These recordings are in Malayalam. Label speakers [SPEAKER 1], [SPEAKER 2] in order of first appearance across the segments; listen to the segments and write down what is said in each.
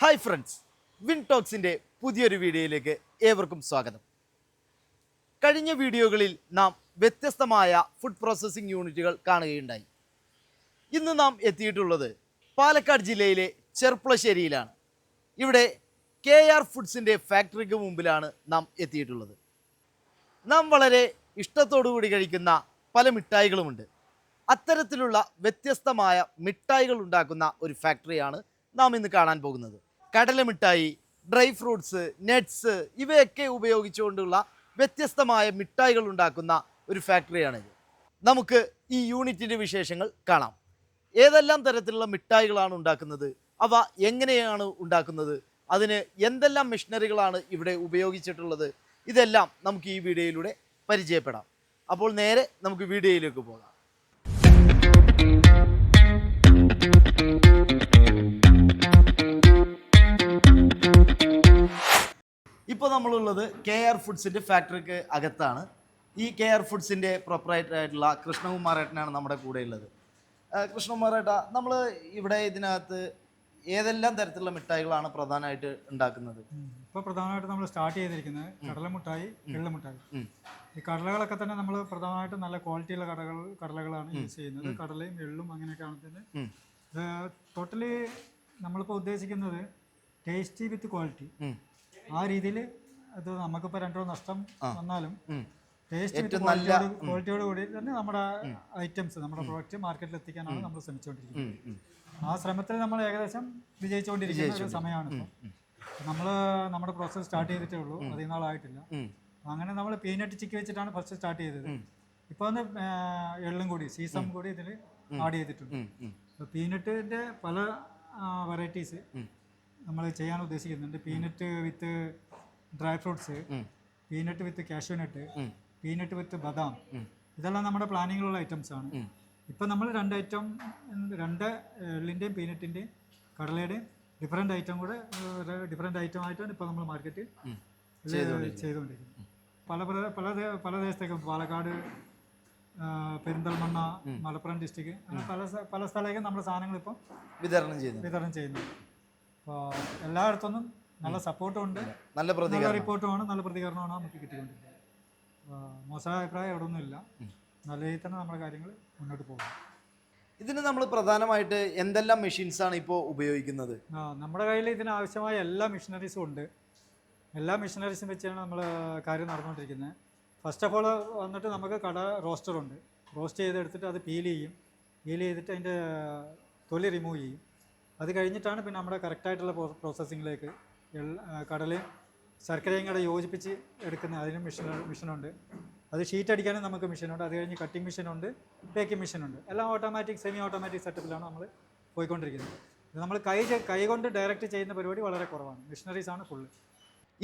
[SPEAKER 1] ഹായ് ഫ്രണ്ട്സ് വിൻ ടോക്സിന്റെ പുതിയൊരു വീഡിയോയിലേക്ക് ഏവർക്കും സ്വാഗതം. കഴിഞ്ഞ വീഡിയോകളിൽ നാം വ്യത്യസ്തമായ ഫുഡ് പ്രോസസ്സിംഗ് യൂണിറ്റുകൾ കാണുകയുണ്ടായി. ഇന്ന് നാം എത്തിയിട്ടുള്ളത് പാലക്കാട് ജില്ലയിലെ ചെർപ്പുളശ്ശേരിയിലാണ്. ഇവിടെ കെ ആർ ഫുഡ്സിന്റെ ഫാക്ടറിക്ക് മുമ്പിലാണ് നാം എത്തിയിട്ടുള്ളത്. നാം വളരെ ഇഷ്ടത്തോടുകൂടി കഴിക്കുന്ന പല മിഠായികളുമുണ്ട്. അത്തരത്തിലുള്ള വ്യത്യസ്തമായ മിഠായികൾ ഉണ്ടാക്കുന്ന ഒരു ഫാക്ടറിയാണ് നാം ഇന്ന് കാണാൻ പോകുന്നത്. കടല മിഠായി ഡ്രൈ ഫ്രൂട്ട്സ് നട്ട്സ് ഇവയൊക്കെ ഉപയോഗിച്ചുകൊണ്ടുള്ള വ്യത്യസ്തമായ മിഠായികൾ ഉണ്ടാക്കുന്ന ഒരു ഫാക്ടറിയാണിത് നമുക്ക് ഈ യൂണിറ്റിന്റെ വിശേഷങ്ങൾ കാണാം. ഏതെല്ലാം തരത്തിലുള്ള മിഠായികളാണ് ഉണ്ടാക്കുന്നത്? അവ എങ്ങനെയാണ് ഉണ്ടാക്കുന്നത്? അതിന് എന്തെല്ലാം മെഷീനറികളാണ് ഇവിടെ ഉപയോഗിച്ചിട്ടുള്ളത്? ഇതെല്ലാം നമുക്ക് ഈ വീഡിയോയിലൂടെ പരിചയപ്പെടാം. അപ്പോൾ നേരെ നമുക്ക് വീഡിയോയിലേക്ക് പോകാം. ഇപ്പോൾ നമ്മളുള്ളത് കെ ആർ ഫുഡ്സിന്റെ ഫാക്ടറിക്ക് അകത്താണ്. ഈ കെ ആർ ഫുഡ്സിന്റെ പ്രൊപ്പറേറ്റർ ആയിട്ടുള്ള കൃഷ്ണകുമാറേട്ടനാണ് നമ്മുടെ കൂടെ ഉള്ളത്. കൃഷ്ണകുമാരേട്ട നമ്മൾ ഇവിടെ ഇതിനകത്ത് ഏതെല്ലാം തരത്തിലുള്ള മിഠായികളാണ് പ്രധാനമായിട്ട് ഉണ്ടാക്കുന്നത്?
[SPEAKER 2] ഇപ്പോൾ പ്രധാനമായിട്ട് നമ്മൾ സ്റ്റാർട്ട് ചെയ്തിരിക്കുന്നത് കടലമുട്ടായി എള്ളുമുട്ടായി.
[SPEAKER 1] ഉം.
[SPEAKER 2] ഈ കടലകളൊക്കെ തന്നെ നമ്മൾ പ്രധാനമായിട്ടും നല്ല ക്വാളിറ്റിയുള്ള കടകൾ കടലകളാണ് യൂസ് ചെയ്യുന്നത്. കടലയും എള്ളും അങ്ങനെയൊക്കെയാണ് തന്നെ ടോട്ടലി നമ്മളിപ്പോൾ ഉദ്ദേശിക്കുന്നത് ടേസ്റ്റി വിത്ത് ക്വാളിറ്റി. ആ രീതിയിൽ അത് നമുക്കിപ്പോൾ രണ്ടോ നഷ്ടം വന്നാലും. ടേസ്റ്റ്
[SPEAKER 1] നല്ല
[SPEAKER 2] ക്വാളിറ്റിയോട് കൂടി തന്നെ നമ്മുടെ ഐറ്റംസ് നമ്മുടെ പ്രോഡക്റ്റ് മാർക്കറ്റിൽ എത്തിക്കാനാണ് നമ്മൾ ശ്രമിച്ചുകൊണ്ടിരിക്കുന്നത്. ആ ശ്രമത്തിൽ നമ്മൾ ഏകദേശം വിജയിച്ചുകൊണ്ടിരിക്കുന്ന ഒരു സമയമാണ് നമ്മൾ നമ്മൾ നമ്മുടെ പ്രോസസ്സ് സ്റ്റാർട്ട് ചെയ്തിട്ടേ ഉള്ളൂ. അധികം നാളായിട്ടില്ല അങ്ങനെ നമ്മൾ പീനട്ട് ചിക്കി വെച്ചിട്ടാണ് ഫസ്റ്റ് സ്റ്റാർട്ട് ചെയ്തത്. ഇപ്പോൾ ഒന്ന് എള്ളും കൂടി സീസം കൂടി ഇതിൽ ആഡ് ചെയ്തിട്ടുണ്ട്. പീനട്ടിന്റെ പല വെറൈറ്റീസ്. നമ്മൾ ചെയ്യാൻ ഉദ്ദേശിക്കുന്നുണ്ട്. Peanut with dry fruits. Peanut with
[SPEAKER 1] cashewnut
[SPEAKER 2] peanut with ബദാം. ഇതെല്ലാം നമ്മുടെ പ്ലാനിങ്ങിലുള്ള ഐറ്റംസ് ആണ്.
[SPEAKER 1] ഇപ്പൊ
[SPEAKER 2] ഇപ്പം നമ്മൾ രണ്ട് ഐറ്റം രണ്ട് എള്ളിന്റെയും പീനട്ടിന്റെയും കടലയുടെയും ഡിഫറെന്റ് ഐറ്റം കൂടെ ഡിഫറെന്റ് ഐറ്റം ആയിട്ടാണ് ഇപ്പോൾ നമ്മൾ മാർക്കറ്റ്
[SPEAKER 1] ഉം.
[SPEAKER 2] ചെയ്തുകൊണ്ടിരിക്കുന്നത്. പല പല പല ദേശത്തേക്കും പാലക്കാട് പെരിന്തൽമണ്ണ മലപ്പുറം ഡിസ്ട്രിക്ട് അങ്ങനെ പല പല സ്ഥലത്തേക്കും നമ്മുടെ സാധനങ്ങൾ ഇപ്പം
[SPEAKER 1] വിതരണം ചെയ്യുന്നു
[SPEAKER 2] വിതരണം ചെയ്യുന്നു അപ്പോൾ എല്ലായിടത്തുനിന്നും നല്ല സപ്പോർട്ടും ഉണ്ട്
[SPEAKER 1] നല്ല പ്രതികരണം.
[SPEAKER 2] റിപ്പോർട്ടുമാണ് നല്ല പ്രതികരണമാണ് നമുക്ക് കിട്ടിക്കൊണ്ടിരിക്കുന്നത്. മോശമായ അഭിപ്രായം എവിടെ ഒന്നുമില്ല നല്ല രീതിയിൽ തന്നെ നമ്മുടെ കാര്യങ്ങൾ മുന്നോട്ട് പോകും
[SPEAKER 1] ഇതിന് നമ്മൾ പ്രധാനമായിട്ട് എന്തെല്ലാം മെഷീൻസ് ആണ് ഇപ്പോൾ ഉപയോഗിക്കുന്നത്?
[SPEAKER 2] ആ, നമ്മുടെ കയ്യിൽ ഇതിനാവശ്യമായ എല്ലാ മെഷീനറീസും ഉണ്ട്. എല്ലാ മെഷീനറീസും വെച്ചാണ് നമ്മൾ കാര്യം നടന്നുകൊണ്ടിരിക്കുന്നത്. ഫസ്റ്റ് ഓഫ് ഓൾ വന്നിട്ട് നമുക്ക് കട റോസ്റ്ററുണ്ട് റോസ്റ്റ് ചെയ്തെടുത്തിട്ട് അത് പീൽ ചെയ്യും. പീൽ ചെയ്തിട്ട് അതിന്റെ തൊലി റിമൂവ് ചെയ്യും. അത് കഴിഞ്ഞിട്ടാണ് പിന്നെ നമ്മുടെ കറക്റ്റായിട്ടുള്ള പ്രോസസ്സിങ്ങിലേക്ക് കടലയും ശർക്കരയും കൂടെ യോജിപ്പിച്ച് എടുക്കുന്ന അതിനും മെഷീൻ മെഷീനുണ്ട്. അത് ഷീറ്റ് അടിക്കാനും നമുക്ക് മെഷീനുണ്ട്. അത് കഴിഞ്ഞ് കട്ടിംഗ് മെഷീനുണ്ട് ബേക്കിംഗ് മെഷീനുണ്ട്. എല്ലാം ഓട്ടോമാറ്റിക് സെമി ഓട്ടോമാറ്റിക് സെറ്റപ്പിലാണ് നമ്മൾ പോയിക്കൊണ്ടിരിക്കുന്നത്. നമ്മൾ കൈ കൈ കൊണ്ട് ഡയറക്റ്റ് ചെയ്യുന്ന പരിപാടി വളരെ കുറവാണ്. മെഷീനറീസ് ആണ് ഫുള്ള്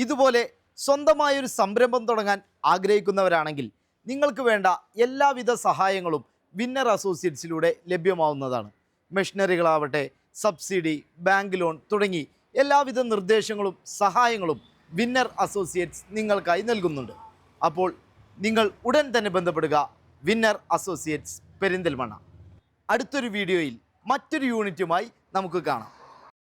[SPEAKER 1] ഇതുപോലെ സ്വന്തമായൊരു സംരംഭം തുടങ്ങാൻ ആഗ്രഹിക്കുന്നവരാണെങ്കിൽ നിങ്ങൾക്ക് വേണ്ട എല്ലാവിധ സഹായങ്ങളും വിന്നർ അസോസിയേറ്റ്സിലൂടെ ലഭ്യമാവുന്നതാണ്. മെഷീനറികളാവട്ടെ സബ്സിഡി ബാങ്ക് ലോൺ തുടങ്ങി എല്ലാവിധ നിർദ്ദേശങ്ങളും സഹായങ്ങളും വിന്നർ അസോസിയേറ്റ്സ് നിങ്ങൾക്കായി നൽകുന്നുണ്ട്. അപ്പോൾ നിങ്ങൾ ഉടൻ തന്നെ ബന്ധപ്പെടുക. Winner associates Perinthalmanna. അടുത്തൊരു വീഡിയോയിൽ മറ്റൊരു യൂണിറ്റുമായി നമുക്ക് കാണാം.